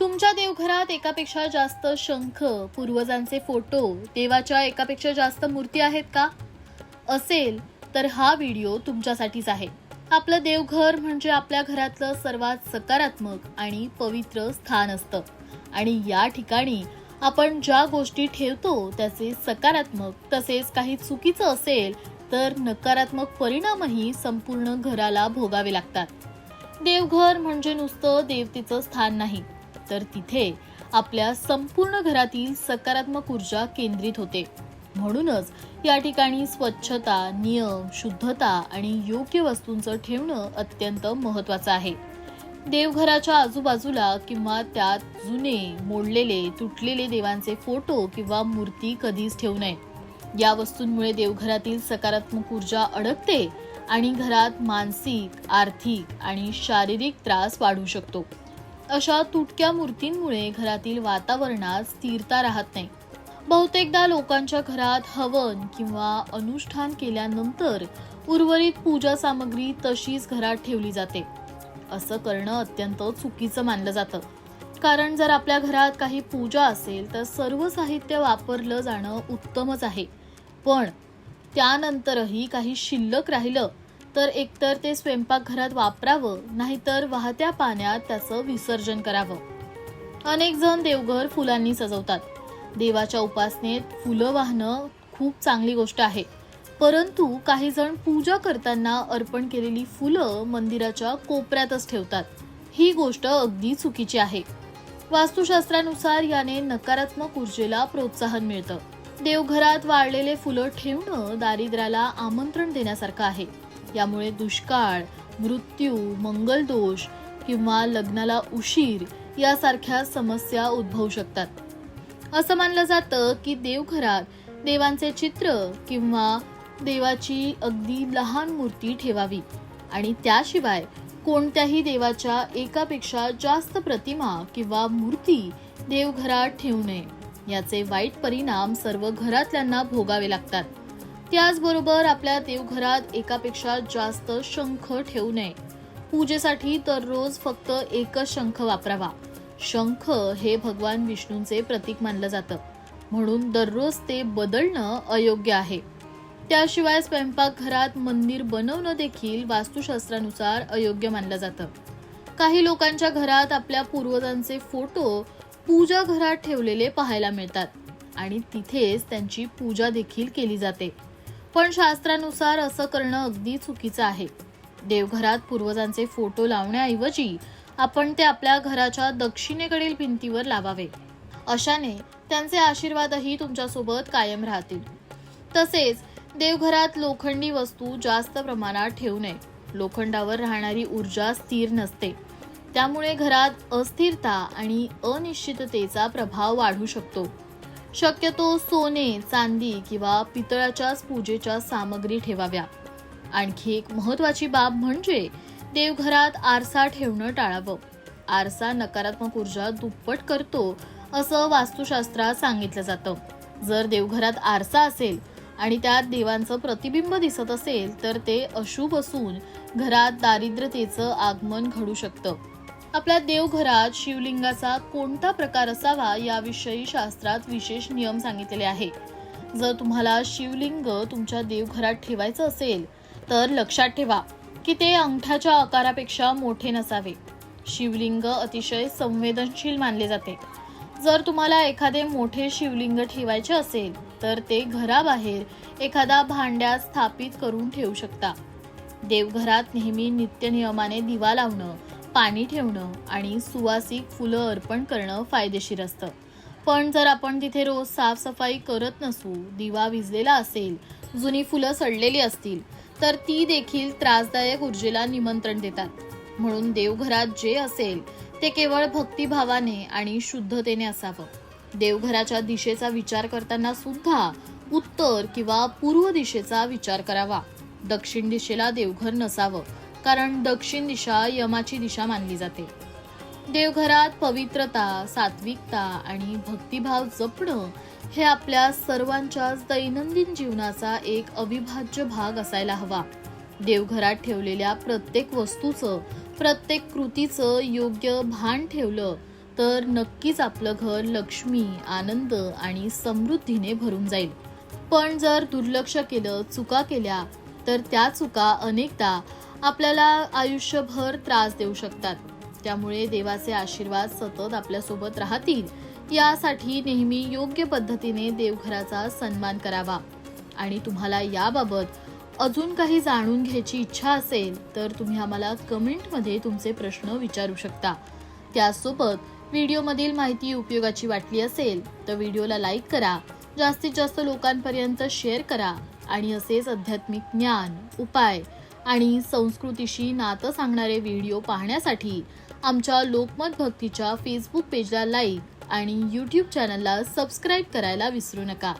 तुमच्या देवघरात एकापेक्षा जास्त शंख पूर्वजांचे फोटो देवाच्या एकापेक्षा जास्त मूर्ती आहेत का? असेल तर हा व्हिडिओ तुमच्यासाठीच आहे. आपलं देवघर म्हणजे आपल्या घरातलं सर्वात सकारात्मक आणि पवित्र स्थान असतं. आणि या ठिकाणी आपण ज्या गोष्टी ठेवतो त्याचे सकारात्मक तसेच काही चुकीचं असेल तर नकारात्मक परिणामही संपूर्ण घराला भोगावे लागतात. देवघर म्हणजे नुसतं देवतेचं स्थान नाही. तर तिथे आपल्या संपूर्ण घरातील सकारात्मक ऊर्जा केंद्रित होते. म्हणूनच या ठिकाणी स्वच्छता नियम शुद्धता आणि योग्य वस्तूंचं ठेवणं अत्यंत महत्वाचं आहे. देवघराच्या आजूबाजूला किंवा त्यात जुने मोडलेले तुटलेले देवांचे फोटो किंवा मूर्ती कधीच ठेवू नये. या वस्तूंमुळे देवघरातील सकारात्मक ऊर्जा अडकते आणि घरात मानसिक आर्थिक आणि शारीरिक त्रास वाढू शकतो. अशा तुटक्या मूर्तींमुळे घरातील वातावरणात स्थिरता राहत नाही. बहुतेकदा लोकांच्या घरात हवन किंवा अनुष्ठान केल्यानंतर उर्वरित पूजा सामग्री तशीच घरात ठेवली जाते. असं करणं अत्यंत चुकीचं मानलं जातं. कारण जर आपल्या घरात काही पूजा असेल तर सर्व साहित्य वापरलं जाणं उत्तमच आहे. पण त्यानंतरही काही शिल्लक राहिलं तर एकतर ते स्वयंपाकघरात वापरावं नाहीतर वाहत्या पाण्यात त्याचं विसर्जन करावं. अनेक जण देवघर फुलांनी सजवतात. देवाच्या उपासनेत फुलं वाहणं खूप चांगली गोष्ट आहे. परंतु काही जण पूजा करताना अर्पण केलेली फुलं मंदिराच्या कोपऱ्यातच ठेवतात. ही गोष्ट अगदी चुकीची आहे. वास्तुशास्त्रानुसार याने नकारात्मक ऊर्जेला प्रोत्साहन मिळतं. देवघरात वाळलेले फुलं ठेवणं दारिद्र्याला आमंत्रण देण्यासारखं आहे. यामुळे दुष्काळ मृत्यू मंगलदोष किंवा लग्नाला उशीर यासारख्या समस्या उद्भवू शकतात. असं मानलं जातं की देवघरात देवांचे चित्र किंवा देवाची अगदी लहान मूर्ती ठेवावी आणि त्याशिवाय कोणत्याही देवाच्या एकापेक्षा जास्त प्रतिमा किंवा मूर्ती देवघरात ठेवू नये. याचे वाईट परिणाम सर्व घरातल्यांना भोगावे लागतात. त्याचबरोबर आपल्या देवघरात एकापेक्षा जास्त शंख ठेवू नये. पूजेसाठी दररोज फक्त एकच शंख वापरावा. शंख हे भगवान विष्णूंचे प्रतीक मानलं जातं. म्हणून दररोज ते बदलणं अयोग्य आहे. त्याशिवाय स्वयंपाकघरात मंदिर बनवणं देखील वास्तुशास्त्रानुसार अयोग्य मानलं जातं. काही लोकांच्या घरात आपल्या पूर्वजांचे फोटो पूजा घरात ठेवलेले पाहायला मिळतात आणि तिथेच त्यांची पूजा देखील केली जाते. पण शास्त्रानुसार असं करणं अगदी चुकीचं आहे. देवघरात पूर्वजांचे फोटो लावण्याऐवजी आपण ते आपल्या घराच्या दक्षिणेकडील भिंतीवर लावावे. अशाने त्यांचे आशीर्वादही तुमच्यासोबत कायम राहतील. तसेच देवघरात लोखंडी वस्तू जास्त प्रमाणात ठेवू नये. लोखंडावर राहणारी ऊर्जा स्थिर नसते. त्यामुळे घरात अस्थिरता आणि अनिश्चिततेचा प्रभाव वाढू शकतो. शक्यतो सोने चांदी किंवा पितळाच्याच पूजेच्या सामग्री ठेवाव्या. आणखी एक महत्वाची बाब म्हणजे देवघरात आरसा ठेवणं टाळावं. आरसा नकारात्मक ऊर्जा दुप्पट करतो असं वास्तुशास्त्रात सांगितलं जातं. जर देवघरात आरसा असेल आणि त्यात देवांचं प्रतिबिंब दिसत असेल तर ते अशुभ असून घरात दारिद्रतेचं आगमन घडू शकतं. आपल्या देवघरात शिवलिंगाचा कोणता प्रकार असावा याविषयी शास्त्रात विशेष नियम सांगितलेले आहे जर तुम्हाला शिवलिंग तुमच्या देवघरात ठेवायचं असेल तर लक्षात ठेवा की ते अंगठाच्या आकारापेक्षा मोठे नसावे. शिवलिंग अतिशय संवेदनशील मानले जाते. जर तुम्हाला एखादे मोठे शिवलिंग ठेवायचे असेल तर ते घराबाहेर एखादा भांड्यात स्थापित करून ठेवू शकता. देवघरात नेहमी नित्यनियमाने दिवा लावणं पाणी ठेवणं आणि सुवासिक फुलं अर्पण करणं फायदेशीर असतं. पण जर आपण तिथे रोज साफसफाई करत नसू दिवा विजलेला असेल जुनी फुलं सडलेली असतील तर ती देखील त्रासदायक ऊर्जेला निमंत्रण देतात. म्हणून देवघरात जे असेल ते केवळ भक्तिभावाने आणि शुद्धतेने असावं. देवघराच्या दिशेचा विचार करताना सुद्धा उत्तर किंवा पूर्व दिशेचा विचार करावा. दक्षिण दिशेला देवघर नसावं कारण दक्षिण दिशा यमाची दिशा मानली जाते. देवघरात पवित्रता सात्विकता आणि भक्तिभाव जपणं हे आपल्या सर्वांच्याच दैनंदिन जीवनाचा एक अविभाज्य भाग असायला हवा. देवघरात ठेवलेल्या प्रत्येक वस्तूचं प्रत्येक कृतीचं योग्य भान ठेवलं तर नक्कीच आपलं घर लक्ष्मी आनंद आणि समृद्धीने भरून जाईल. पण जर दुर्लक्ष केलं चुका केल्या तर त्या चुका अनेकदा आपल्याला आयुष्यभर त्रास देऊ शकतात. त्यामुळे देवाचे आशीर्वाद सतत आपल्यासोबत राहतील. यासाठी नेहमी योग्य पद्धतीने देवघराचा सन्मान करावा. आणि तुम्हाला याबाबत अजून काही जाणून घ्यायची इच्छा असेल तर तुम्ही आम्हाला कमेंटमध्ये तुमचे प्रश्न विचारू शकता. त्यासोबत व्हिडिओमधील माहिती उपयोगाची वाटली असेल तर व्हिडिओला लाईक करा. जास्तीत जास्त लोकांपर्यंत शेअर करा. आणि असेच आध्यात्मिक ज्ञान उपाय आणि संस्कृतीशी नातं सांगणारे व्हिडिओ पाहण्यासाठी आमच्या लोकमत भक्तीच्या फेसबुक पेजला लाईक आणि यूट्यूब चॅनलला सबस्क्राईब करायला विसरू नका.